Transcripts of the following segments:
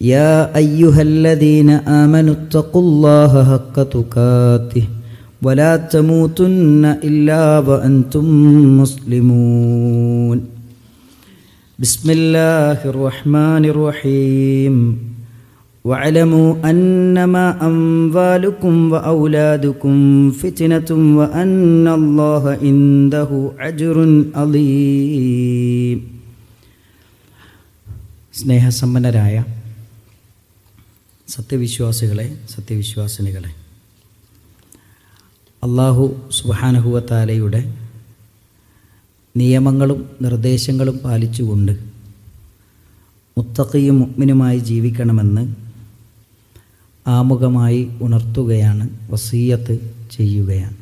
يا أيها الذين آمنوا اتقوا الله حق تقاته ولا تموتن إلا وأنتم مسلمون بسم الله الرحمن الرحيم واعلموا أنما أموالكم وأولادكم فتنة وأن الله عنده أجر عظيم സ്നേഹസമ്പന്നരായ സത്യവിശ്വാസികളെ സത്യവിശ്വാസിനികളെ. അള്ളാഹു സുബാനഹുവത്താലയുടെ നിയമങ്ങളും നിർദ്ദേശങ്ങളും പാലിച്ചുകൊണ്ട് മുത്തക്കയും മുഗ്മിനുമായി ജീവിക്കണമെന്ന് ആമുഖമായി ഉണർത്തുകയാണ് വസീയത്ത് ചെയ്യുകയാണ്.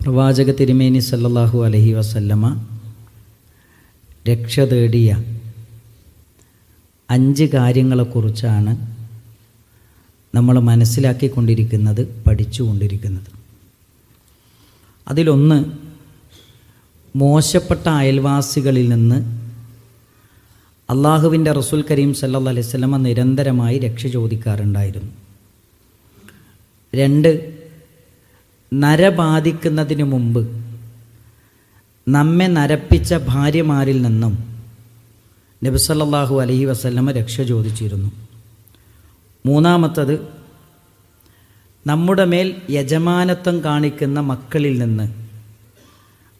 പ്രവാചക തിരുമേനി സല്ലാഹു അലഹി വസല്ലമ രക്ഷ തേടിയ അഞ്ച് കാര്യങ്ങളെക്കുറിച്ചാണ് നമ്മൾ മനസ്സിലാക്കിക്കൊണ്ടിരിക്കുന്നത് പഠിച്ചുകൊണ്ടിരിക്കുന്നത്. അതിലൊന്ന് മോശപ്പെട്ട അയൽവാസികളിൽ നിന്ന് അള്ളാഹുവിന്റെ റസൂൽ കരീം സല്ലാ അലൈവല്ലമ നിരന്തരമായി രക്ഷ ചോദിക്കാറുണ്ടായിരുന്നു. രണ്ട് നര ബാധിക്കുന്നതിന് മുമ്പ് നമ്മെ നരപ്പിച്ച ഭാര്യമാരിൽ നിന്നും നബിസല്ലാഹു അലഹി വസല്ലമ രക്ഷ ചോദിച്ചിരുന്നു. മൂന്നാമത്തത് നമ്മുടെ മേൽ യജമാനത്വം കാണിക്കുന്ന മക്കളിൽ നിന്ന്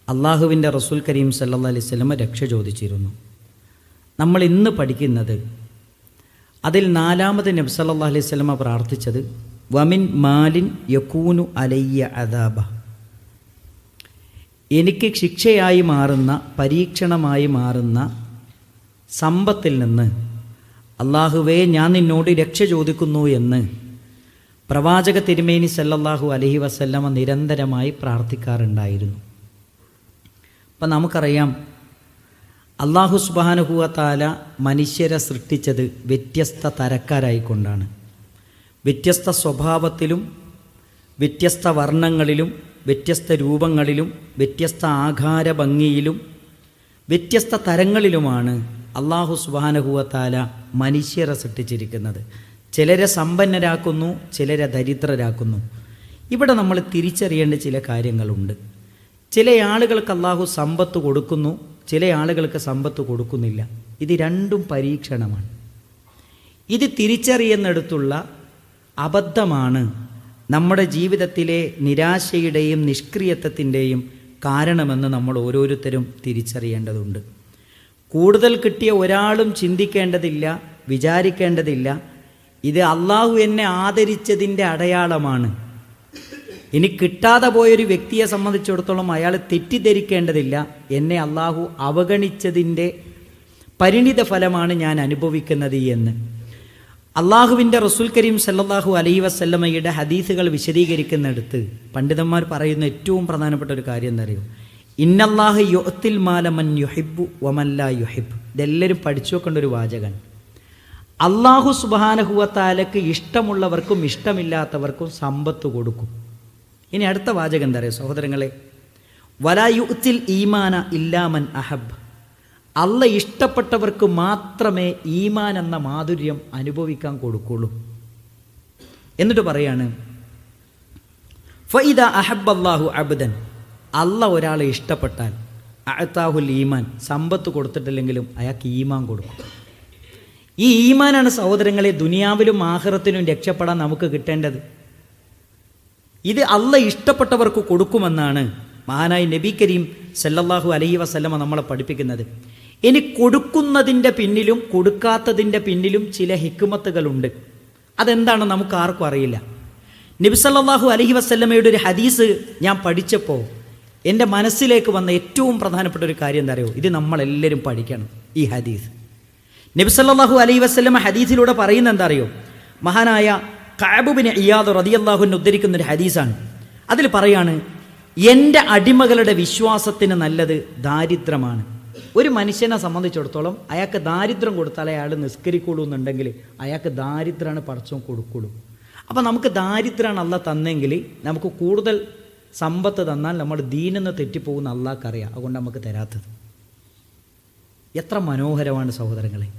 അള്ളാഹുവിന്റെ റസൂൽ കരീം സല്ലാ അലൈഹി സ്വലമ രക്ഷ ചോദിച്ചിരുന്നു. നമ്മൾ ഇന്ന് പഠിക്കുന്നത് അതിൽ നാലാമത് നബി സല്ലാ അലൈഹി സ്വലമ പ്രാർത്ഥിച്ചത് വമിൻ മാലിൻ യക്കൂനു അലയ്യ അദാബ. എനിക്ക് ശിക്ഷയായി മാറുന്ന പരീക്ഷണമായി മാറുന്ന സമ്പത്തിൽ നിന്ന്. അള്ളാഹുവേ ഞാൻ നിന്നോട് രക്ഷ ചോദിക്കുന്നു എന്ന് പ്രവാചക തിരുമേനി സല്ലല്ലാഹു അലഹി വസല്ലമ നിരന്തരമായി പ്രാർത്ഥിക്കാറുണ്ടായിരുന്നു. അപ്പം നമുക്കറിയാം അള്ളാഹു സുബാനുഹുവത്താല മനുഷ്യരെ സൃഷ്ടിച്ചത് വ്യത്യസ്ത തരക്കാരായിക്കൊണ്ടാണ്. വ്യത്യസ്ത സ്വഭാവത്തിലും വ്യത്യസ്ത വർണങ്ങളിലും വ്യത്യസ്ത രൂപങ്ങളിലും വ്യത്യസ്ത ആകാര ഭംഗിയിലും വ്യത്യസ്ത തരങ്ങളിലുമാണ് അള്ളാഹു സുബാനഹുവത്താല മനുഷ്യരെ സൃഷ്ടിച്ചിരിക്കുന്നത്. ചിലരെ സമ്പന്നരാക്കുന്നു ചിലരെ ദരിദ്രരാക്കുന്നു. ഇവിടെ നമ്മൾ തിരിച്ചറിയേണ്ട ചില കാര്യങ്ങളുണ്ട്. ചില ആളുകൾക്ക് അള്ളാഹു സമ്പത്ത് കൊടുക്കുന്നു ചില ആളുകൾക്ക് സമ്പത്ത് കൊടുക്കുന്നില്ല. ഇത് രണ്ടും പരീക്ഷണമാണ്. ഇത് തിരിച്ചറിയുന്നിടത്തുള്ള അബദ്ധമാണ് നമ്മുടെ ജീവിതത്തിലെ നിരാശയുടെയും നിഷ്ക്രിയത്വത്തിന്റെയും കാരണമെന്ന് നമ്മൾ ഓരോരുത്തരും തിരിച്ചറിയേണ്ടതുണ്ട്. കൂടുതൽ കിട്ടിയ ഒരാളും ചിന്തിക്കേണ്ടതില്ല വിചാരിക്കേണ്ടതില്ല. ഇത് അള്ളാഹു എന്നെ ആദരിച്ചതിന്റെ അടയാളമാണ്. ഇനി കിട്ടാതെ പോയൊരു വ്യക്തിയെ സംബന്ധിച്ചിടത്തോളം അയാൾ തെറ്റിദ്ധരിക്കേണ്ടതില്ല. എന്നെ അള്ളാഹു അവഗണിച്ചതിന്റെ പരിണിത ഫലമാണ് ഞാൻ അനുഭവിക്കുന്നത് എന്ന്. അള്ളാഹുവിന്റെ റസൂൽ കരീം സല്ലാഹു അലൈ വസല്ലമയുടെ ഹദീസുകൾ വിശദീകരിക്കുന്നിടത്ത് പണ്ഡിതന്മാർ പറയുന്ന ഏറ്റവും പ്രധാനപ്പെട്ട ഒരു കാര്യം എന്നറിയും ഇന്നല്ലാഹ് യൊത്തിൽ മാലമൻ യുഹിബു വമല്ല യുഹിബ് ഇതെല്ലാവരും പഠിച്ചു വെക്കേണ്ട ഒരു വാചകൻ. അള്ളാഹു സുബാനഹുവത്താലക്ക് ഇഷ്ടമുള്ളവർക്കും ഇഷ്ടമില്ലാത്തവർക്കും സമ്പത്ത് കൊടുക്കും. ഇനി അടുത്ത വാചകം എന്താ പറയുക സഹോദരങ്ങളെ? വലായുത്തിൽ ഈമാന ഇല്ലാമൻ അഹബ് അള്ള ഇഷ്ടപ്പെട്ടവർക്ക് മാത്രമേ ഈമാൻ എന്ന മാധുര്യം അനുഭവിക്കാൻ കൊടുക്കുള്ളൂ. എന്നിട്ട് പറയാണ് ഫൈദ അഹബ് അള്ളാഹു അബ്ദൻ. അല്ല ഒരാളെ ഇഷ്ടപ്പെട്ടാൽ അഴത്താഹുൽ ഈമാൻ സമ്പത്ത് കൊടുത്തിട്ടില്ലെങ്കിലും അയാൾക്ക് ഈമാൻ കൊടുക്കും. ഈ ഈമാനാണ് സഹോദരങ്ങളെ ദുനിയാവിലും ആഹ്റത്തിനും രക്ഷപ്പെടാൻ നമുക്ക് കിട്ടേണ്ടത്. ഇത് അല്ല ഇഷ്ടപ്പെട്ടവർക്ക് കൊടുക്കുമെന്നാണ് മഹാനായി നബി കരീം സല്ലല്ലാഹു അലൈഹി വസല്ലമ നമ്മളെ പഠിപ്പിക്കുന്നത്. ഇനി കൊടുക്കുന്നതിന്റെ പിന്നിലും കൊടുക്കാത്തതിന്റെ പിന്നിലും ചില ഹിക്കുമത്തുകളുണ്ട് അതെന്താണ് നമുക്ക് ആർക്കും അറിയില്ല. നബി സല്ലല്ലാഹു അലഹി വസല്ലമയുടെ ഒരു ഹദീസ് ഞാൻ പഠിച്ചപ്പോൾ എന്റെ മനസ്സിലേക്ക് വന്ന ഏറ്റവും പ്രധാനപ്പെട്ട ഒരു കാര്യം എന്താ അറിയോ? ഇത് നമ്മളെല്ലാവരും പഠിക്കണം. ഈ ഹദീസ്. നബിസല്ലാഹു അലൈ വസല്ലമ ഹദീസിലൂടെ പറയുന്ന എന്താ അറിയോ? മഹാനായ കാബുബിന് ഇയാദ് റതിയല്ലാഹുവിനെ ഉദ്ധരിക്കുന്ന ഒരു ഹദീസാണ്. അതിൽ പറയാണ് എന്റെ അടിമകളുടെ വിശ്വാസത്തിന് നല്ലത് ദാരിദ്ര്യമാണ്. ഒരു മനുഷ്യനെ സംബന്ധിച്ചിടത്തോളം അയാൾക്ക് ദാരിദ്ര്യം കൊടുത്താൽ അയാൾ നിസ്കരിക്കുള്ളൂ എന്നുണ്ടെങ്കിൽ അയാൾക്ക് ദാരിദ്ര്യമാണ് പടച്ചവും കൊടുക്കുള്ളൂ. അപ്പം നമുക്ക് ദാരിദ്ര്യമാണ് അല്ല തന്നെങ്കിൽ നമുക്ക് കൂടുതൽ സമ്പത്ത് തന്നാൽ നമ്മൾ ദീനെന്ന് തെറ്റിപ്പോകുന്ന അള്ളാഹ്ക്കറിയാം. അതുകൊണ്ട് നമുക്ക് തരാത്തത്. എത്ര മനോഹരമാണ് സഹോദരങ്ങളെ.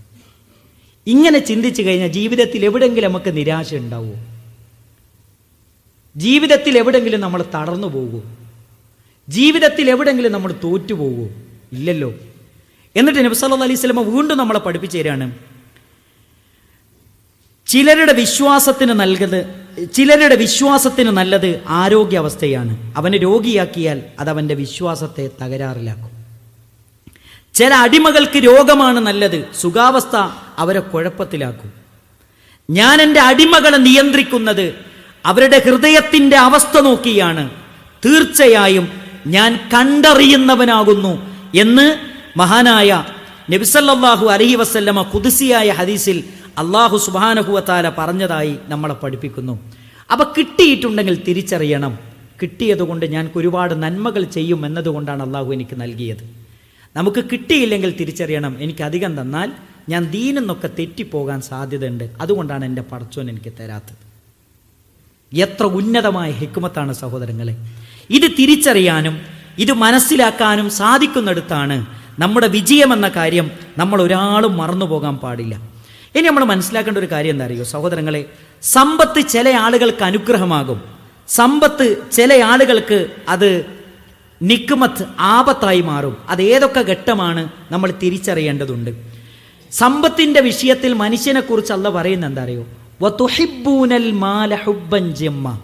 ഇങ്ങനെ ചിന്തിച്ചു കഴിഞ്ഞാൽ ജീവിതത്തിൽ എവിടെയെങ്കിലും നമുക്ക് നിരാശ ഉണ്ടാവുമോ? ജീവിതത്തിൽ എവിടെയെങ്കിലും നമ്മൾ തളർന്നു പോകുമോ? ജീവിതത്തിൽ എവിടെയെങ്കിലും നമ്മൾ തോറ്റു പോകുമോ ഇല്ലല്ലോ. എന്നിട്ട് നബി സല്ലല്ലാഹു അലൈഹി സ്വലമ വീണ്ടും നമ്മളെ പഠിപ്പിച്ചു തരാണ് ചിലരുടെ വിശ്വാസത്തിന് നൽകത് ചിലരുടെ വിശ്വാസത്തിന് നല്ലത് ആരോഗ്യാവസ്ഥയാണ്. അവനെ രോഗിയാക്കിയാൽ അത് അവന്റെ വിശ്വാസത്തെ തകരാറിലാക്കും. ചില അടിമകൾക്ക് രോഗമാണ് നല്ലത്. സുഖാവസ്ഥ അവരെ കുഴപ്പത്തിലാക്കും. ഞാൻ എന്റെ അടിമകളെ നിയന്ത്രിക്കുന്നത് അവരുടെ ഹൃദയത്തിന്റെ അവസ്ഥ നോക്കിയാണ്. തീർച്ചയായും ഞാൻ കണ്ടറിയുന്നവനാകുന്നു എന്ന് മഹാനായ നബിസല്ലാഹു അലഹി വസല്ലമ കുതിസിയായ ഹദീസിൽ അള്ളാഹു സുബാനഹുവത്താല പറഞ്ഞതായി നമ്മളെ പഠിപ്പിക്കുന്നു. അപ്പം കിട്ടിയിട്ടുണ്ടെങ്കിൽ തിരിച്ചറിയണം. കിട്ടിയതുകൊണ്ട് ഞാൻ ഒരുപാട് നന്മകൾ ചെയ്യും എന്നതുകൊണ്ടാണ് അള്ളാഹു എനിക്ക് നൽകിയത്. നമുക്ക് കിട്ടിയില്ലെങ്കിൽ തിരിച്ചറിയണം. എനിക്ക് അധികം തന്നാൽ ഞാൻ ദീനെന്നൊക്കെ തെറ്റിപ്പോകാൻ സാധ്യതയുണ്ട്. അതുകൊണ്ടാണ് എന്റെ പടച്ചോൻ എനിക്ക് തരാത്തത്. എത്ര ഉന്നതമായ ഹിക്കുമത്താണ് സഹോദരങ്ങളെ. ഇത് തിരിച്ചറിയാനും ഇത് മനസ്സിലാക്കാനും സാധിക്കുന്നിടത്താണ് നമ്മുടെ വിജയമെന്ന കാര്യം നമ്മൾ ഒരാളും മറന്നു പോകാൻ പാടില്ല. ഇനി നമ്മൾ മനസ്സിലാക്കേണ്ട ഒരു കാര്യം എന്താ അറിയോ സഹോദരങ്ങളെ സമ്പത്ത് ചില ആളുകൾക്ക് അനുഗ്രഹമാകും. സമ്പത്ത് ചില ആളുകൾക്ക് അത് നിക്കുമത്ത് ആപത്തായി മാറും. അത് ഏതൊക്കെ ഘട്ടമാണ് നമ്മൾ തിരിച്ചറിയേണ്ടതുണ്ട്. സമ്പത്തിന്റെ വിഷയത്തിൽ മനുഷ്യനെക്കുറിച്ച് അല്ല പറയുന്ന എന്താ അറിയോ വതുഹിബ്ബൂനൽ മാല ഹുബ്ബൻ ജമ്മ.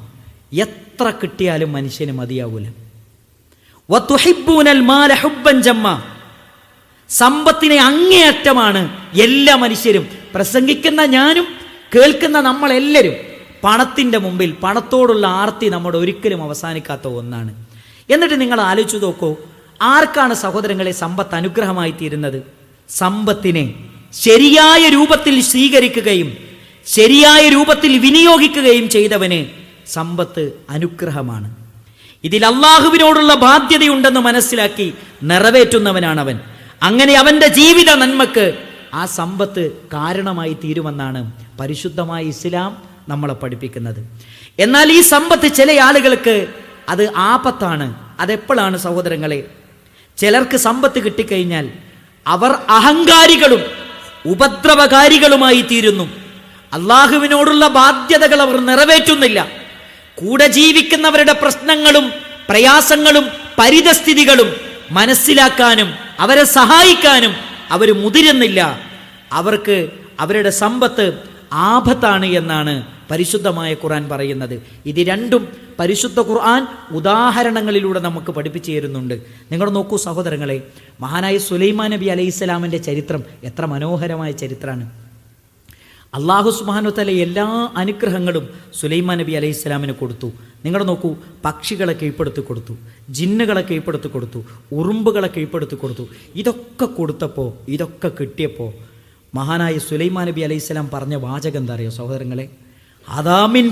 എത്ര കിട്ടിയാലും മനുഷ്യന് മതിയാവൂല. വതുഹിബ്ബൂനൽ മാല ഹുബ്ബൻ ജമ്മ. സമ്പത്തിനെ അങ്ങേയറ്റമാണ് എല്ലാ മനുഷ്യരും പ്രസംഗിക്കുന്ന ഞാനും കേൾക്കുന്ന നമ്മളെല്ലാവരും പണത്തിന്റെ മുമ്പിൽ പണത്തോടുള്ള ആർത്തി നമ്മുടെ ഒരിക്കലും അവസാനിക്കാത്ത ഒന്നാണ്. എന്നിട്ട് നിങ്ങൾ ആലോചിച്ചു നോക്കൂ ആർക്കാണ് സഹോദരങ്ങളെ സമ്പത്ത് അനുഗ്രഹമായി തീരുന്നത്? സമ്പത്തിനെ ശരിയായ രൂപത്തിൽ സ്വീകരിക്കുകയും ശരിയായ രൂപത്തിൽ വിനിയോഗിക്കുകയും ചെയ്തവന് സമ്പത്ത് അനുഗ്രഹമാണ്. ഇതിൽ അള്ളാഹുവിനോടുള്ള ബാധ്യതയുണ്ടെന്ന് മനസ്സിലാക്കി നിറവേറ്റുന്നവനാണവൻ. അങ്ങനെ അവന്റെ ജീവിത നന്മക്ക് ആ സമ്പത്ത് കാരണമായി തീരുമെന്നാണ് പരിശുദ്ധമായ ഇസ്ലാം നമ്മളെ പഠിപ്പിക്കുന്നത്. എന്നാൽ ഈ സമ്പത്ത് ചില ആളുകൾക്ക് അത് ആപത്താണ്. അതെപ്പോഴാണ് സഹോദരങ്ങളെ? ചിലർക്ക് സമ്പത്ത് കിട്ടിക്കഴിഞ്ഞാൽ അവർ അഹങ്കാരികളും ഉപദ്രവകാരികളുമായി തീരുന്നു. അള്ളാഹുവിനോടുള്ള ബാധ്യതകൾ അവർ നിറവേറ്റുന്നില്ല. കൂടെ ജീവിക്കുന്നവരുടെ പ്രശ്നങ്ങളും പ്രയാസങ്ങളും പരിതസ്ഥിതികളും മനസ്സിലാക്കാനും അവരെ സഹായിക്കാനും അവർ മുതിരുന്നില്ല. അവർക്ക് അവരുടെ സമ്പത്ത് ആപത്താണ് എന്നാണ് പരിശുദ്ധമായ ഖുർആൻ പറയുന്നത്. ഇത് രണ്ടും പരിശുദ്ധ ഖുർആൻ ഉദാഹരണങ്ങളിലൂടെ നമുക്ക് പഠിപ്പിച്ചു തരുന്നുണ്ട്. നിങ്ങൾ നോക്കൂ സഹോദരങ്ങളെ മഹാനായ സുലൈമാൻ നബി അലൈഹി സ്വലാമിന്റെ ചരിത്രം എത്ര മനോഹരമായ ചരിത്രമാണ്. അള്ളാഹു സുബാനുത്തല എല്ലാ അനുഗ്രഹങ്ങളും സുലൈമാ നബി അലൈഹി സ്വലാമിന് കൊടുത്തു. നിങ്ങൾ നോക്കൂ പക്ഷികളെ കീഴ്പ്പെടുത്തി കൊടുത്തു ജിന്നുകളെ കീഴ്പ്പെടുത്തി കൊടുത്തു ഉറുമ്പുകളെ കീഴ്പ്പെടുത്തി കൊടുത്തു. ഇതൊക്കെ കൊടുത്തപ്പോൾ ഇതൊക്കെ കിട്ടിയപ്പോൾ മഹാനായ സുലൈമാ നബി അലൈഹി സ്വലാം പറഞ്ഞ വാചകം എന്താ അറിയോ സഹോദരങ്ങളെ? അതാമിൻ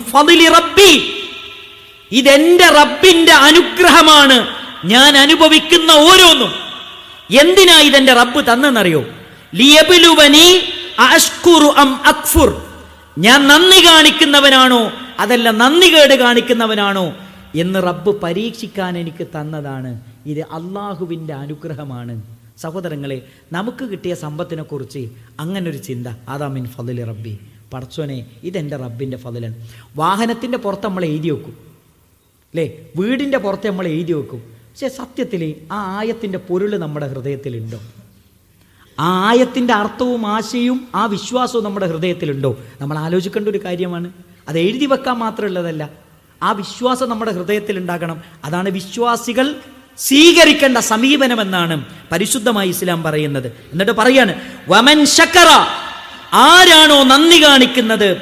റബ്ബി. ഇതെന്റെ റബ്ബിന്റെ അനുഗ്രഹമാണ്. ഞാൻ അനുഭവിക്കുന്ന ഓരോന്നും. എന്തിനാ ഇതെന്റെ റബ്ബ് തന്നെന്നറിയോ? ലിയബിലുവനി അഷ്കുറു അം അക്ഫുർ. ഞാൻ നന്ദി കാണിക്കുന്നവനാണോ? അതല്ല നന്ദി കേട് കാണിക്കുന്നവനാണോ? എന്ന് റബ്ബ് പരീക്ഷിക്കാൻ എനിക്ക് തന്നതാണ്. ഇത് അള്ളാഹുവിന്റെ അനുഗ്രഹമാണ്. സഹോദരങ്ങളെ നമുക്ക് കിട്ടിയ സമ്പത്തിനെക്കുറിച്ച് അങ്ങനൊരു ചിന്ത. അതാ മിൻ ഫതിൽ റബ്ബി. പടച്ചോനെ ഇതെന്റെ റബ്ബിന്റെ ഫതിലാണ് വാഹനത്തിന്റെ പുറത്ത് നമ്മൾ എഴുതി വെക്കും. അല്ലേ വീടിന്റെ പുറത്ത് നമ്മൾ എഴുതി വെക്കും. പക്ഷേ സത്യത്തിൽ ആ ആയത്തിന്റെ പൊരുൾ നമ്മുടെ ഹൃദയത്തിലുണ്ടോ? ആ ആയത്തിന്റെ അർത്ഥവും ആശയും ആ വിശ്വാസവും നമ്മുടെ ഹൃദയത്തിലുണ്ടോ? നമ്മൾ ആലോചിക്കേണ്ട ഒരു കാര്യമാണ്. അത് എഴുതി വെക്കാൻ മാത്രമുള്ളതല്ല. ആ വിശ്വാസം നമ്മുടെ ഹൃദയത്തിൽ ഉണ്ടാകണം. അതാണ് വിശ്വാസികൾ സ്വീകരിക്കേണ്ട സമീപനമെന്നാണ് പരിശുദ്ധമായി ഇസ്ലാം പറയുന്നത്. എന്നിട്ട് പറയാണ് വമൻ ശക്കറ ആരാണോ നന്ദി കാണിക്കുന്നത്?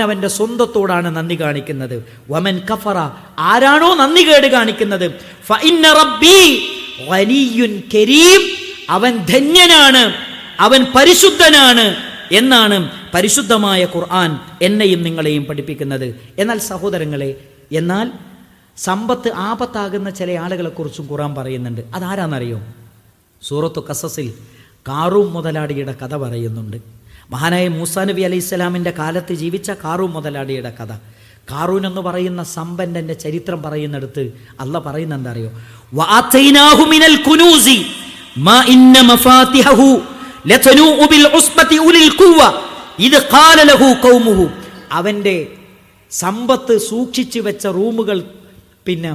അവന്റെ സ്വന്തത്തോടാണ് നന്ദി കാണിക്കുന്നത്. വമൻ കഫറ ആരാണോ നന്ദി കേട് കാണിക്കുന്നത്? വലിയുൻ കരീം. അവൻ ധന്യനാണ്. അവൻ പരിശുദ്ധനാണ് എന്നാണ് പരിശുദ്ധമായ ഖുർആൻ എന്നെയും നിങ്ങളെയും പഠിപ്പിക്കുന്നത്. എന്നാൽ സഹോദരങ്ങളെ എന്നാൽ സമ്പത്ത് ആപത്താകുന്ന ചില ആളുകളെക്കുറിച്ചും ഖുർആൻ പറയുന്നുണ്ട്. അതാരാന്നറിയോ? സൂറത്തു കസസിൽ കാറും മുതലാളിയുടെ കഥ പറയുന്നുണ്ട്. മഹാനായ മൂസാ നബി അലൈഹി സ്വലാമിന്റെ കാലത്ത് ജീവിച്ച കാറും മുതലാളിയുടെ കഥ. കാറൂൻ എന്ന് പറയുന്ന സമ്പന്നന്റെ ചരിത്രം പറയുന്നിടത്ത് അല്ല പറയുന്ന എന്താ അറിയോ "വആതൈനാഹു മിനൽ കുനൂസി മാ ഇന്ന മഫാത്തിഹഹു ലതനൂഉ ഉസ്ബതി ഉലിൽ ഖുവ്വ ഇത് ഖാല ലഹു ഖൗമുഹു. അവന്റെ സമ്പത്ത് സൂക്ഷിച്ചു വെച്ച റൂമുകൾ പിന്നെ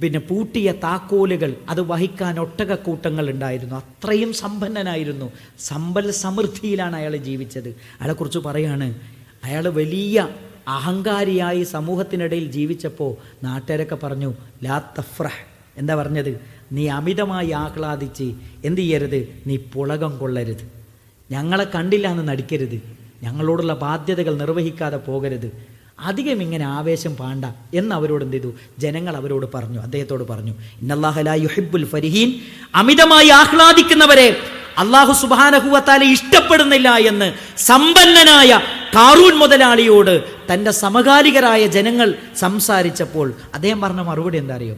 പിന്നെ പൂട്ടിയ താക്കോലുകൾ അത് വഹിക്കാൻ ഒട്ടകക്കൂട്ടങ്ങൾ ഉണ്ടായിരുന്നു. അത്രയും സമ്പന്നനായിരുന്നു. സമ്പൽ സമൃദ്ധിയിലാണ് അയാൾ ജീവിച്ചത്. അയാളെക്കുറിച്ച് പറയാണ് അയാൾ വലിയ അഹങ്കാരിയായി സമൂഹത്തിനിടയിൽ ജീവിച്ചപ്പോൾ നാട്ടുകാരൊക്കെ പറഞ്ഞു ലാ തഫ്രഹ്. എന്താ പറഞ്ഞത്? നീ അമിതമായി ആഹ്ലാദിച്ച് എന്ത് ചെയ്യരുത്? നീ പുളകം കൊള്ളരുത്. ഞങ്ങളെ കണ്ടില്ല എന്ന് നടിക്കരുത്. ഞങ്ങളോടുള്ള ബാധ്യതകൾ നിർവഹിക്കാതെ പോകരുത്. അധികം ഇങ്ങനെ ആവേശം പാണ്ട. എന്ന് അവരോട് എന്ത് ചെയ്തു? ജനങ്ങൾ അവരോട് പറഞ്ഞു അദ്ദേഹത്തോട് പറഞ്ഞു ഇന്നല്ലാഹല യുഹിബുൽ ഫരിഹീൻ. അമിതമായി ആഹ്ലാദിക്കുന്നവരെ അള്ളാഹു സുബാനഹുവത്താലെ ഇഷ്ടപ്പെടുന്നില്ല എന്ന് സമ്പന്നനായ കാറൂൻ മുതലാളിയോട് തന്റെ സമകാലികരായ ജനങ്ങൾ സംസാരിച്ചപ്പോൾ അദ്ദേഹം പറഞ്ഞ മറുപടി എന്താ അറിയോ?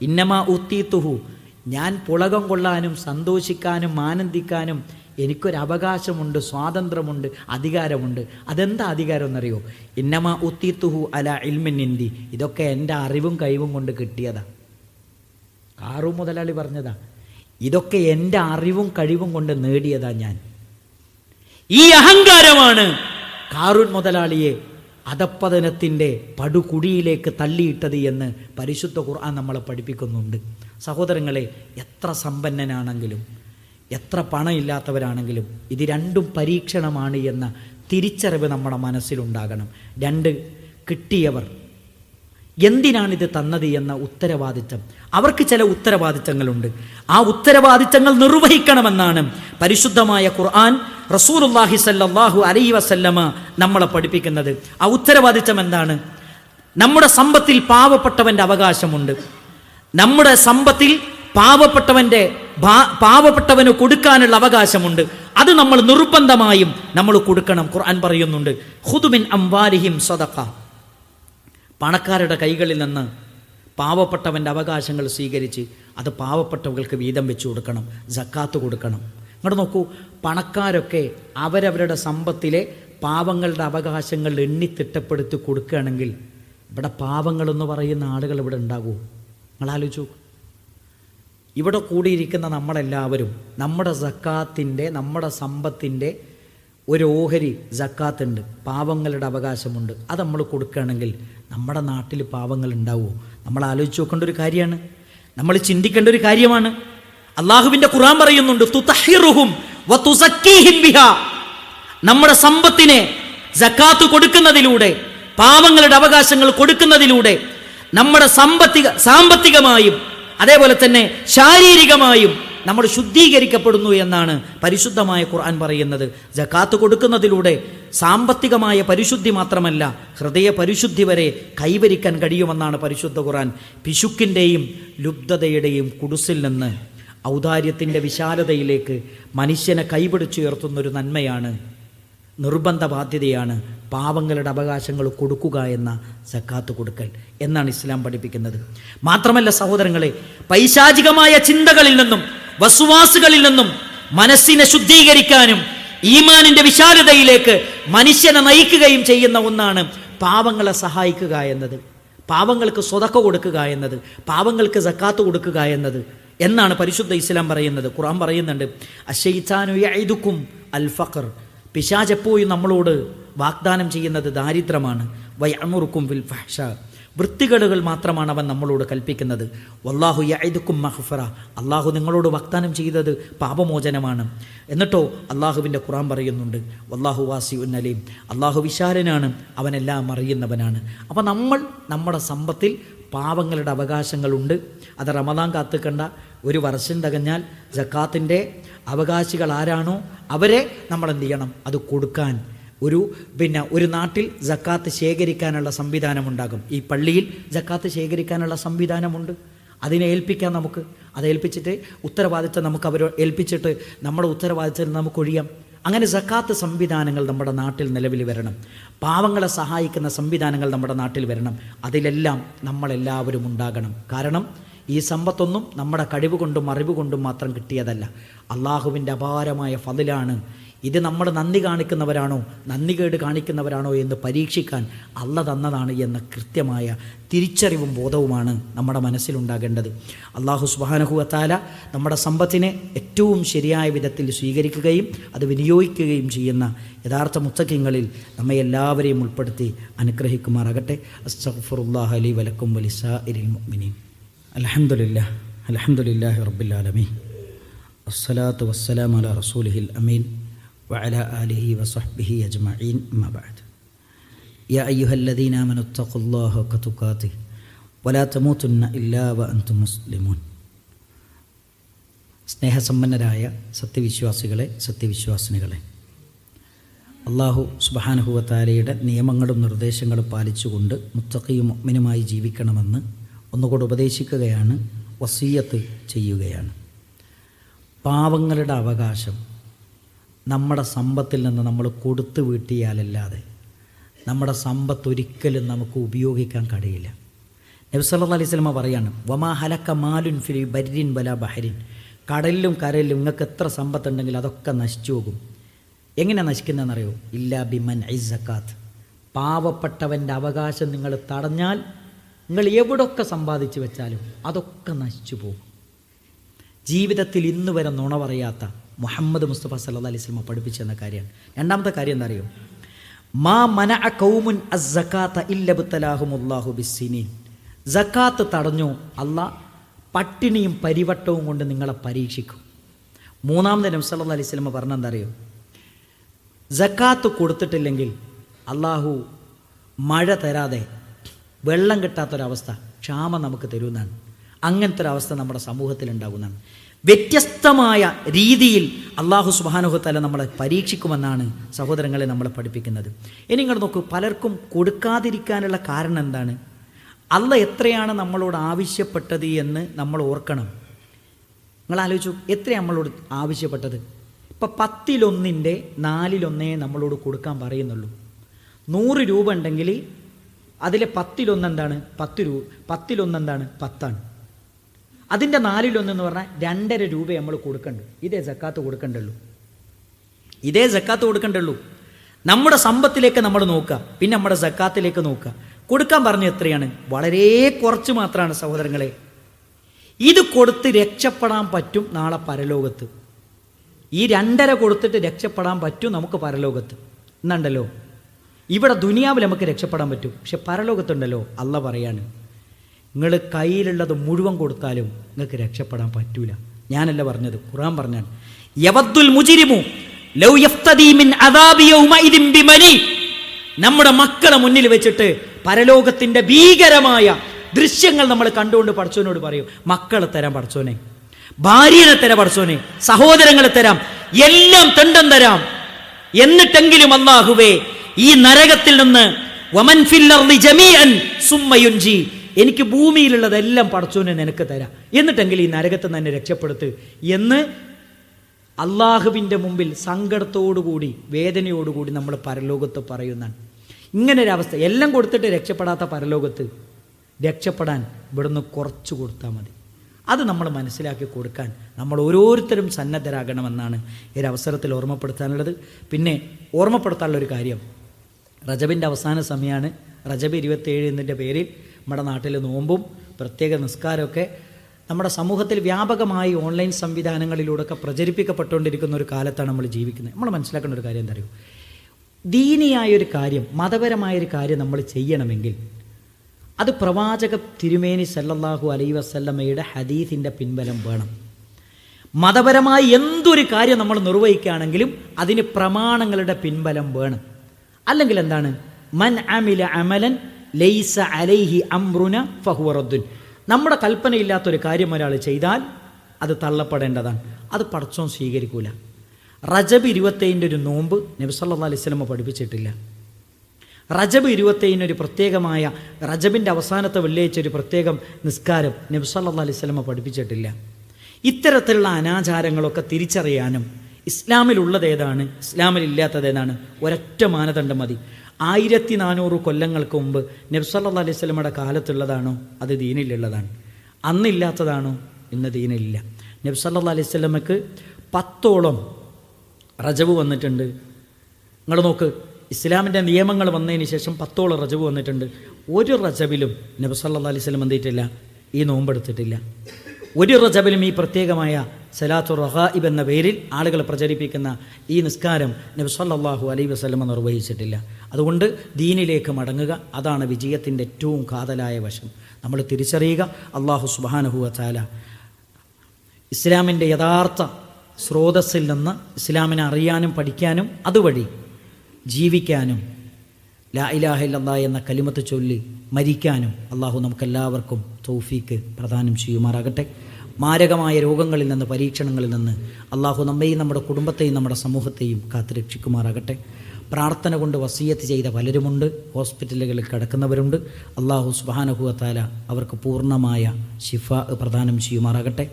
ഇന്നമ ഉത്തീത്തുഹു. ഞാൻ പുളകം കൊള്ളാനും സന്തോഷിക്കാനും ആനന്ദിക്കാനും എനിക്കൊരു അവകാശമുണ്ട് സ്വാതന്ത്ര്യമുണ്ട് അധികാരമുണ്ട്. അതെന്താ അധികാരം എന്നറിയോ ഇന്നമ ഉത്തീത്തുഹു അല ഇൽമിൻ ഇന്തി ഇതൊക്കെ എന്റെ അറിവും കഴിവും കൊണ്ട് കിട്ടിയതാ. കാറു മുതലാളി പറഞ്ഞതാ. ഇതൊക്കെ എന്റെ അറിവും കഴിവും കൊണ്ട് നേടിയതാ ഞാൻ. ഈ അഹങ്കാരമാണ് കാറുൻ മുതലാളിയെ അധപ്പതനത്തിന്റെ പടുകുടിയിലേക്ക് തള്ളിയിട്ടത് എന്ന് പരിശുദ്ധ ഖുർആൻ നമ്മളെ പഠിപ്പിക്കുന്നുണ്ട്. സഹോദരങ്ങളെ എത്ര സമ്പന്നനാണെങ്കിലും എത്ര പണമില്ലാത്തവരാണെങ്കിലും ഇത് രണ്ടും പരീക്ഷണമാണ് എന്ന തിരിച്ചറിവ് നമ്മുടെ മനസ്സിലുണ്ടാകണം. രണ്ട് കിട്ടിയവർ എന്തിനാണിത് തന്നത് എന്ന ഉത്തരവാദിത്തം? അവർക്ക് ചില ഉത്തരവാദിത്തങ്ങളുണ്ട്. ആ ഉത്തരവാദിത്തങ്ങൾ നിർവഹിക്കണമെന്നാണ് പരിശുദ്ധമായ ഖുർആൻ റസൂലുല്ലാഹി സല്ലാഹു അലൈ വസല്ലമ നമ്മളെ പഠിപ്പിക്കുന്നത്. ആ ഉത്തരവാദിത്തം എന്താണ്? നമ്മുടെ സമ്പത്തിൽ പാവപ്പെട്ടവന്റെ അവകാശമുണ്ട്. നമ്മുടെ സമ്പത്തിൽ പാവപ്പെട്ടവന്റെ പാവപ്പെട്ടവന് കൊടുക്കാനുള്ള അവകാശമുണ്ട്. അത് നമ്മൾ നിർബന്ധമായും നമ്മൾ കൊടുക്കണം ഖുർആൻ പറയുന്നുണ്ട്. ഹുദുമിൻ അംവാലിഹിം സദഖ. പണക്കാരുടെ കൈകളിൽ നിന്ന് പാവപ്പെട്ടവന്റെ അവകാശങ്ങൾ സ്വീകരിച്ച് അത് പാവപ്പെട്ടവർക്ക് വീതം വെച്ചു കൊടുക്കണം ജക്കാത്ത് കൊടുക്കണം. ഇങ്ങോട്ട് നോക്കൂ പണക്കാരൊക്കെ അവരവരുടെ സമ്പത്തിലെ പാവങ്ങളുടെ അവകാശങ്ങൾ എണ്ണി തിട്ടപ്പെടുത്തി കൊടുക്കുകയാണെങ്കിൽ ഇവിടെ പാവങ്ങളെന്ന് പറയുന്ന ആളുകൾ ഇവിടെ ഉണ്ടാകുമോ നിങ്ങൾ ആലോചിച്ചു ഇവിടെ കൂടിയിരിക്കുന്ന നമ്മളെല്ലാവരും നമ്മുടെ സക്കാത്തിന്റെ നമ്മുടെ സമ്പത്തിന്റെ ഒരു ഓഹരി ജക്കാത്തുണ്ട് പാവങ്ങളുടെ അവകാശമുണ്ട്. അത് നമ്മൾ കൊടുക്കുകയാണെങ്കിൽ നമ്മുടെ നാട്ടിൽ പാവങ്ങൾ ഉണ്ടാവുമോ? നമ്മൾ ആലോചിച്ച് നോക്കേണ്ട ഒരു കാര്യമാണ്. നമ്മൾ ചിന്തിക്കേണ്ട ഒരു കാര്യമാണ്. അള്ളാഹുവിന്റെ ഖുറാൻ പറയുന്നുണ്ട് നമ്മുടെ സമ്പത്തിനെ ജക്കാത്ത് കൊടുക്കുന്നതിലൂടെ പാവങ്ങളുടെ അവകാശങ്ങൾ കൊടുക്കുന്നതിലൂടെ നമ്മുടെ സമ്പത്തിക സാമ്പത്തികമായും അതേപോലെ തന്നെ ശാരീരികമായും നമ്മൾ ശുദ്ധീകരിക്കപ്പെടുന്നു എന്നാണ് പരിശുദ്ധമായ ഖുർആൻ പറയുന്നത്. ജക്കാത്ത് കൊടുക്കുന്നതിലൂടെ സാമ്പത്തികമായ പരിശുദ്ധി മാത്രമല്ല ഹൃദയ പരിശുദ്ധി വരെ കൈവരിക്കാൻ കഴിയുമെന്നാണ് പരിശുദ്ധ ഖുർആൻ. പിശുക്കിന്റെയും ലുബ്ധതയുടെയും കുടുസിൽ നിന്ന് ഔദാര്യത്തിന്റെ വിശാലതയിലേക്ക് മനുഷ്യനെ കൈപിടിച്ചുയർത്തുന്നൊരു നന്മയാണ് നിർബന്ധ ബാധ്യതയാണ് പാവങ്ങളുടെ അവകാശങ്ങൾ കൊടുക്കുക എന്ന സക്കാത്ത് കൊടുക്കൽ എന്നാണ് ഇസ്ലാം പഠിപ്പിക്കുന്നത്. മാത്രമല്ല സഹോദരങ്ങളെ പൈശാചികമായ ചിന്തകളിൽ നിന്നും വസുവാസുകളിൽ നിന്നും മനസ്സിനെ ശുദ്ധീകരിക്കാനും ഈമാനിന്റെ വിശാലതയിലേക്ക് മനുഷ്യനെ നയിക്കുകയും ചെയ്യുന്ന ഒന്നാണ് പാവങ്ങളെ സഹായിക്കുക എന്നത്. പാവങ്ങൾക്ക് സ്വതക്ക കൊടുക്കുക എന്നത് പാവങ്ങൾക്ക് സക്കാത്ത് കൊടുക്കുക എന്നത് എന്നാണ് പരിശുദ്ധ ഇസ്ലാം പറയുന്നത്. ഖുറാൻ പറയുന്നുണ്ട് യഇദുക്കും അൽ ഫഖർ. പിശാച് നമ്മളോട് വാഗ്ദാനം ചെയ്യുന്നത് ദാരിദ്ര്യമാണ്. വയമുറുക്കും വിൽ ഫഹ്ഷ. വൃത്തികളുകൾ മാത്രമാണ് അവൻ നമ്മളോട് കൽപ്പിക്കുന്നത്. വല്ലാഹു യൈദുക്കും മഹ്ഫറ അള്ളാഹു നിങ്ങളോട് വാഗ്ദാനം ചെയ്തത് പാപമോചനമാണ്. എന്നിട്ടോ അള്ളാഹുവിന്റെ ഖുറാൻ പറയുന്നുണ്ട് വല്ലാഹു വാസി ഉന്നലീം അള്ളാഹു വിശാലനാണ് അവനെല്ലാം അറിയുന്നവനാണ്. അപ്പോൾ നമ്മൾ നമ്മുടെ സമ്പത്തിൽ പാവങ്ങളുടെ അവകാശങ്ങളുണ്ട്. അത് റമദാൻ കാത്തുക്കണ്ട ഒരു വർഷം തകഞ്ഞാൽ ജക്കാത്തിന്റെ അവകാശികൾ ആരാണോ അവരെ നമ്മൾ എന്ത് ചെയ്യണം? അത് കൊടുക്കാൻ. ഒരു പിന്നെ ഒരു നാട്ടിൽ ജക്കാത്ത് ശേഖരിക്കാനുള്ള സംവിധാനമുണ്ടാകും ഈ പള്ളിയിൽ ജക്കാത്ത് ശേഖരിക്കാനുള്ള സംവിധാനമുണ്ട്. അതിനെ ഏൽപ്പിക്കാം നമുക്ക്. അത് ഏൽപ്പിച്ചിട്ട് ഉത്തരവാദിത്തം നമുക്ക് അവർ ഏൽപ്പിച്ചിട്ട് നമ്മുടെ ഉത്തരവാദിത്തത്തിൽ നമുക്ക് ഒഴിയാം. അങ്ങനെ സക്കാത്ത് സംവിധാനങ്ങൾ നമ്മുടെ നാട്ടിൽ നിലവിൽ വരണം. പാവങ്ങളെ സഹായിക്കുന്ന സംവിധാനങ്ങൾ നമ്മുടെ നാട്ടിൽ വരണം. അതിലെല്ലാം നമ്മളെല്ലാവരും ഉണ്ടാകണം. കാരണം ഈ സമ്പത്തൊന്നും നമ്മുടെ കഴിവ് കൊണ്ടും അറിവ് കൊണ്ടും മാത്രം കിട്ടിയതല്ല. അള്ളാഹുവിന്റെ അപാരമായ ഫതിലാണ്. ഇത് നമ്മൾ നന്ദി കാണിക്കുന്നവരാണോ നന്ദികേട് കാണിക്കുന്നവരാണോ എന്ന് പരീക്ഷിക്കാൻ അല്ല തന്നതാണ് എന്ന കൃത്യമായ തിരിച്ചറിവും ബോധവുമാണ് നമ്മുടെ മനസ്സിലുണ്ടാകേണ്ടത്. അള്ളാഹു സുബാനഹുവത്താല നമ്മുടെ സമ്പത്തിനെ ഏറ്റവും ശരിയായ വിധത്തിൽ സ്വീകരിക്കുകയും അത് വിനിയോഗിക്കുകയും ചെയ്യുന്ന യഥാർത്ഥ മുത്തക്കിങ്ങളിൽ നമ്മെ എല്ലാവരെയും ഉൾപ്പെടുത്തി അനുഗ്രഹിക്കുമാറാകട്ടെ. അസ്തഫുറുല്ലാഹ് അലി വലക്കും വലിസ ഇരിൽ മുഅ്മിനീൻ. അലഹമുല്ല അലഹമുല്ലാഹി റബ്ബുലാലമീ വസ്സലാത്തു വസ്സലാം അല റസൂലിഹിൽ അമീൻ വഅല ആലിഹി വസഹ്ബിഹി അജ്മഈൻ മബാദ് യാ അയ്യുഹല്ലദീന ആമനു തഖുല്ലാഹ വലാ തമൂതുന്ന ഇല്ലാ വഅൻതും മുസ്ലിമൂൻ. സ്നേഹസമ്പന്നരായ സത്യവിശ്വാസികളെ സത്യവിശ്വാസിനികളെ അള്ളാഹു സുബാനുഹുവത്താലയുടെ നിയമങ്ങളും നിർദ്ദേശങ്ങളും പാലിച്ചുകൊണ്ട് മുത്തഖയും മുഗ്മിനുമായി ജീവിക്കണമെന്ന് ഒന്നുകൂടെ ഉപദേശിക്കുകയാണ്. വസീയത്ത് ചെയ്യുകയാണ്. പാവങ്ങളുടെ അവകാശം നമ്മുടെ സമ്പത്തിൽ നിന്ന് നമ്മൾ കൊടുത്തു വീട്ടിയാലല്ലാതെ നമ്മുടെ സമ്പത്ത് ഒരിക്കലും നമുക്ക് ഉപയോഗിക്കാൻ കഴിയില്ല. നബ്സല്ലാ അലൈഹി സ്വലമ പറയാണ് വമാ ഹലക്ക മാലുൻ ഫിലി ബരിൻ ബല ബഹരിൻ. കടലിലും കരയിലും നിങ്ങൾക്ക് എത്ര സമ്പത്തുണ്ടെങ്കിൽ അതൊക്കെ നശിച്ചു പോകും. എങ്ങനെ നശിക്കുന്നതെന്നറിയോ? ഇല്ലാ ബിമൻ ഐ സക്കാത്ത് പാവപ്പെട്ടവന്റെ അവകാശം നിങ്ങൾ തടഞ്ഞാൽ നിങ്ങൾ എവിടൊക്കെ സമ്പാദിച്ചു വെച്ചാലും അതൊക്കെ നശിച്ചു പോകും. ജീവിതത്തിൽ ഇന്ന് വരെ നുണ പറയാത്ത മുഹമ്മദ് മുസ്തഫ സല്ലാ അലൈഹി സ്വലമ പഠിപ്പിച്ചെന്ന കാര്യമാണ്. രണ്ടാമത്തെ കാര്യം എന്താ അറിയോ? മാ മന കൗമുൻ അസക്കാത്ത ഇല്ലബുത്തലാഹുമുല്ലാഹു ബിസ്സിനീൻ. ജക്കാത്ത് തടഞ്ഞു അല്ല പട്ടിണിയും പരിവട്ടവും കൊണ്ട് നിങ്ങളെ പരീക്ഷിക്കും. മൂന്നാമത് നബി സല്ലല്ലാഹു അലൈഹി സ്വലമ പറഞ്ഞെന്താ അറിയോ? ജക്കാത്ത് കൊടുത്തിട്ടില്ലെങ്കിൽ അള്ളാഹു മഴ തരാതെ വെള്ളം കിട്ടാത്തൊരവസ്ഥ ക്ഷാമം നമുക്ക് തരുന്നതാണ് അങ്ങനത്തെ ഒരു അവസ്ഥ നമ്മുടെ സമൂഹത്തിൽ ഉണ്ടാകുന്നതാണ് വ്യത്യസ്തമായ രീതിയിൽ അള്ളാഹു സുബാനുഹത്തല നമ്മളെ പരീക്ഷിക്കുമെന്നാണ് സഹോദരങ്ങളെ നമ്മളെ പഠിപ്പിക്കുന്നത്. ഇനി ഇങ്ങോട്ട് നോക്കൂ പലർക്കും കൊടുക്കാതിരിക്കാനുള്ള കാരണം എന്താണ്? അല്ല എത്രയാണ് നമ്മളോട് ആവശ്യപ്പെട്ടത് എന്ന് നമ്മൾ ഓർക്കണം. നിങ്ങൾ ആലോചിച്ചു എത്രയാണ് നമ്മളോട് ആവശ്യപ്പെട്ടത്? ഇപ്പം പത്തിലൊന്നിന്റെ നാലിലൊന്നേ നമ്മളോട് കൊടുക്കാൻ പറയുന്നുള്ളൂ. നൂറ് രൂപ ഉണ്ടെങ്കിൽ അതിലെ പത്തിലൊന്ന് എന്താണ് പത്ത് രൂപ പത്തിലൊന്ന് എന്താണ് പത്താണ്. അതിന്റെ നാലിലൊന്ന് എന്ന് പറഞ്ഞാൽ രണ്ടര രൂപ നമ്മൾ കൊടുക്കണ്ടു. ഇതേ ജക്കാത്ത് കൊടുക്കണ്ടുള്ളൂ ഇതേ ജക്കാത്ത് കൊടുക്കണ്ടുള്ളൂ നമ്മുടെ സമ്പത്തിലേക്ക് നമ്മൾ നോക്കുക. പിന്നെ നമ്മുടെ ജക്കാത്തിലേക്ക് നോക്കുക. കൊടുക്കാൻ പറഞ്ഞ എത്രയാണ്? വളരെ കുറച്ച് മാത്രമാണ് സഹോദരങ്ങളെ. ഇത് കൊടുത്ത് രക്ഷപ്പെടാൻ പറ്റും നാളെ പരലോകത്ത്. ഈ രണ്ടര കൊടുത്തിട്ട് രക്ഷപ്പെടാൻ പറ്റും നമുക്ക് പരലോകത്ത്. എന്നുണ്ടല്ലോ ഇവിടെ ദുനിയാവിൽ നമുക്ക് രക്ഷപ്പെടാൻ പറ്റും. പക്ഷെ പരലോകത്തുണ്ടല്ലോ അല്ല പറയാണ്. നിങ്ങൾ കയ്യിലുള്ളത് മുഴുവൻ കൊടുത്താലും നിങ്ങൾക്ക് രക്ഷപ്പെടാൻ പറ്റൂല. ഞാനല്ല പറഞ്ഞത് ഖുറാൻ പറഞ്ഞാണ്. യവദ്ദുൽ മുജിരിമു ലൗ ബിമനി. നമ്മുടെ മക്കളെ മുന്നിൽ വെച്ചിട്ട് പരലോകത്തിന്റെ ഭീകരമായ ദൃശ്യങ്ങൾ നമ്മൾ കണ്ടുകൊണ്ട് പഠിച്ചവനോട് പറയും. മക്കളെ തരാം പഠിച്ചോനെ ഭാര്യനെ തരാം പഠിച്ചോനെ സഹോദരങ്ങളെ തരാം. എല്ലാം തെണ്ടം തരാം. എന്നിട്ടെങ്കിലും അല്ലാഹുവേ ഈ നരകത്തിൽ നിന്ന് വമൻ എനിക്ക് ഭൂമിയിലുള്ളതെല്ലാം പടച്ചോനെ നിനക്ക് തരാം. എന്നിട്ടെങ്കിൽ ഈ നരകത്തെ നിന്ന് രക്ഷപ്പെടുത്ത് എന്ന് അള്ളാഹുവിന്റെ മുമ്പിൽ സങ്കടത്തോടുകൂടി വേദനയോടുകൂടി നമ്മൾ പരലോകത്ത് പറയുന്നതാണ്. ഇങ്ങനെ ഒരു അവസ്ഥ എല്ലാം കൊടുത്തിട്ട് രക്ഷപ്പെടാത്ത പരലോകത്ത് രക്ഷപ്പെടാൻ ഇവിടുന്ന് കുറച്ച് കൊടുത്താൽ മതി. അത് നമ്മൾ മനസ്സിലാക്കി കൊടുക്കാൻ നമ്മൾ ഓരോരുത്തരും സന്നദ്ധരാകണമെന്നാണ് ഈ അവസരത്തിൽ ഓർമ്മപ്പെടുത്താനുള്ളത്. പിന്നെ ഓർമ്മപ്പെടുത്താനുള്ള ഒരു കാര്യം. റജബിന്റെ അവസാന സമയമാണ് റജബ് ഇരുപത്തേഴ് എന്നതിന്റെ പേരിൽ നമ്മുടെ നാട്ടിൽ നോമ്പും പ്രത്യേക നിസ്കാരമൊക്കെ നമ്മുടെ സമൂഹത്തിൽ വ്യാപകമായി ഓൺലൈൻ സംവിധാനങ്ങളിലൂടെയൊക്കെ പ്രചരിപ്പിക്കപ്പെട്ടുകൊണ്ടിരിക്കുന്ന ഒരു കാലത്താണ് നമ്മൾ ജീവിക്കുന്നത്. നമ്മൾ മനസ്സിലാക്കേണ്ട ഒരു കാര്യം എന്താ അറിയോ? ദീനിയായൊരു കാര്യം മതപരമായൊരു കാര്യം നമ്മൾ ചെയ്യണമെങ്കിൽ അത് പ്രവാചക തിരുമേനി സല്ലല്ലാഹു അലൈ വസല്ലമ്മയുടെ ഹദീസിന്റെ പിൻബലം വേണം. മതപരമായി എന്തൊരു കാര്യം നമ്മൾ നിർവഹിക്കുകയാണെങ്കിലും അതിന് പ്രമാണങ്ങളുടെ പിൻബലം വേണം. അല്ലെങ്കിൽ എന്താണ്? മൻ അമില അമലൻ ലൈസ അലൈഹി അംറുന ഫഹുവറദ്ദുൻ നമ്മുടെ കൽപ്പനയില്ലാത്തൊരു കാര്യം ഒരാൾ ചെയ്താൽ അത് തള്ളപ്പെടേണ്ടതാണ്. അത് പടച്ചോൻ സ്വീകരിക്കൂല. റജബ് ഇരുപത്തേഴിന്റെ ഒരു നോമ്പ് നബിസല്ലാ സ്വലമ പഠിപ്പിച്ചിട്ടില്ല. റജബ് ഇരുപത്തേഴിന് ഒരു പ്രത്യേകമായ റജബിന്റെ അവസാനത്തെ വെള്ളിയാഴ്ച ഒരു പ്രത്യേകം നിസ്കാരം നബ്സല്ലാ അലൈഹി സ്വലമ പഠിപ്പിച്ചിട്ടില്ല. ഇത്തരത്തിലുള്ള അനാചാരങ്ങളൊക്കെ തിരിച്ചറിയാനും ഇസ്ലാമിലുള്ളത് ഏതാണ് ഇസ്ലാമിലില്ലാത്തത് ഏതാണ് ഒരൊറ്റ മാനദണ്ഡം മതി. ആയിരത്തി നാനൂറ് കൊല്ലങ്ങൾക്ക് മുമ്പ് നബ്സല്ലാ അലൈഹി സ്വലമയുടെ കാലത്തുള്ളതാണോ? അത് ദീനിലുള്ളതാണ്. അന്നില്ലാത്തതാണോ? ഇന്ന് ദീനിലില്ല. നബ്സല്ലാ അലൈഹി സ്വലമക്ക് പത്തോളം റജവ് വന്നിട്ടുണ്ട്. നിങ്ങൾ നോക്ക് ഇസ്ലാമിന്റെ നിയമങ്ങൾ വന്നതിന് ശേഷം പത്തോളം റജവ് വന്നിട്ടുണ്ട്. ഒരു റജബിലും നബ്സല്ലാ അലൈഹി സ്വലം എന്തിയിട്ടില്ല ഈ നോമ്പെടുത്തിട്ടില്ല. ഒരു റജബിലും ഈ പ്രത്യേകമായ സലാത്തു റഹായിബ് എന്ന പേരിൽ ആളുകൾ പ്രചരിപ്പിക്കുന്ന ഈ നിസ്കാരം നബി സല്ലാഹു അലൈ വസ്ലമ നിർവഹിച്ചിട്ടില്ല. അതുകൊണ്ട് ദീനിലേക്ക് മടങ്ങുക അതാണ് വിജയത്തിന്റെ ഏറ്റവും കാതലായ വശം. നമ്മൾ തിരിച്ചറിയുക അള്ളാഹു സുബാനഹുവ ചാല ഇസ്ലാമിന്റെ യഥാർത്ഥ സ്രോതസ്സിൽ നിന്ന് ഇസ്ലാമിനെ അറിയാനും പഠിക്കാനും അതുവഴി ജീവിക്കാനും ലാ ഇലാഹ ഇല്ലല്ലാ എന്ന കലിമത്ത് ചൊല്ലി മരിക്കാനും അള്ളാഹു നമുക്കെല്ലാവർക്കും തൗഫീക്ക് പ്രദാനം ചെയ്യുമാറാകട്ടെ. മാരകമായ രോഗങ്ങളിൽ നിന്ന് പരീക്ഷണങ്ങളിൽ നിന്ന് അള്ളാഹു നമ്മെയും നമ്മുടെ കുടുംബത്തെയും നമ്മുടെ സമൂഹത്തെയും കാത്തുരക്ഷിക്കുമാറാകട്ടെ. പ്രാർത്ഥന കൊണ്ട് വസീയത്ത് ചെയ്ത പലരുമുണ്ട്. ഹോസ്പിറ്റലുകളിൽ കിടക്കുന്നവരുണ്ട്. അള്ളാഹു സുബാനഹുഅത്താല അവർക്ക് പൂർണമായ ശിഫ പ്രദാനം ചെയ്യുമാറാകട്ടെ.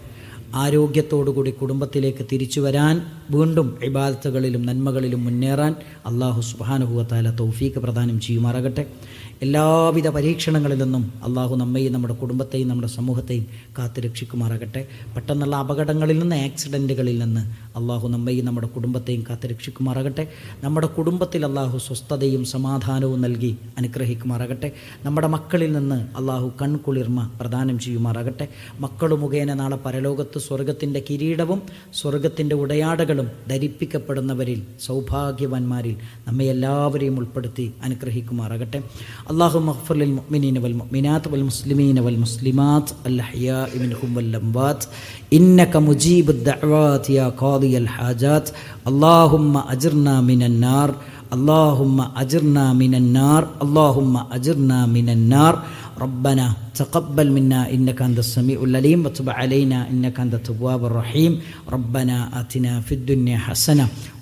ആരോഗ്യത്തോടുകൂടി കുടുംബത്തിലേക്ക് തിരിച്ചു വരാൻ വീണ്ടും ഇബാദത്തുകളിലും നന്മകളിലും മുന്നേറാൻ അള്ളാഹു സുബാനഹുഅത്താല തൗഫീക്ക് പ്രദാനം ചെയ്യുമാറാകട്ടെ. എല്ലാവിധ പരീക്ഷണങ്ങളിൽ നിന്നും അള്ളാഹു നമ്മയും നമ്മുടെ കുടുംബത്തെയും നമ്മുടെ സമൂഹത്തെയും കാത്തു രക്ഷിക്കുമാറാകട്ടെ. പെട്ടെന്നുള്ള അപകടങ്ങളിൽ നിന്ന് ആക്സിഡന്റുകളിൽ നിന്ന് അള്ളാഹു നമ്മയും നമ്മുടെ കുടുംബത്തെയും കാത്തു രക്ഷിക്കുമാറാകട്ടെ. നമ്മുടെ കുടുംബത്തിൽ അള്ളാഹു സ്വസ്ഥതയും സമാധാനവും നൽകി അനുഗ്രഹിക്കുമാറാകട്ടെ. നമ്മുടെ മക്കളിൽ നിന്ന് അള്ളാഹു കൺകുളിർമ പ്രദാനം ചെയ്യുമാറാകട്ടെ. മക്കൾ മുഖേന നാളെ പരലോകത്ത് സ്വർഗത്തിന്റെ കിരീടവും സ്വർഗത്തിന്റെ ഉടയാടകളും ധരിപ്പിക്കപ്പെടുന്നവരിൽ സൗഭാഗ്യവാന്മാരിൽ നമ്മെ എല്ലാവരെയും ഉൾപ്പെടുത്തി അനുഗ്രഹിക്കുമാറാകട്ടെ. اللهم اغفر للمؤمنين والمؤمنات والمسلمين والمسلمات الأحياء منهم والأموات. إنك مجيب الدعوات يا قاضي الحاجات. اللهم أجرنا من النار. اللهم أجرنا من النار. اللهم أجرنا من النار. ربنا تقبل منا. إنك أنت السميع العليم. وتب علينا. إنك أنت التواب الرحيم. ربنا آتنا في الدنيا حسنة.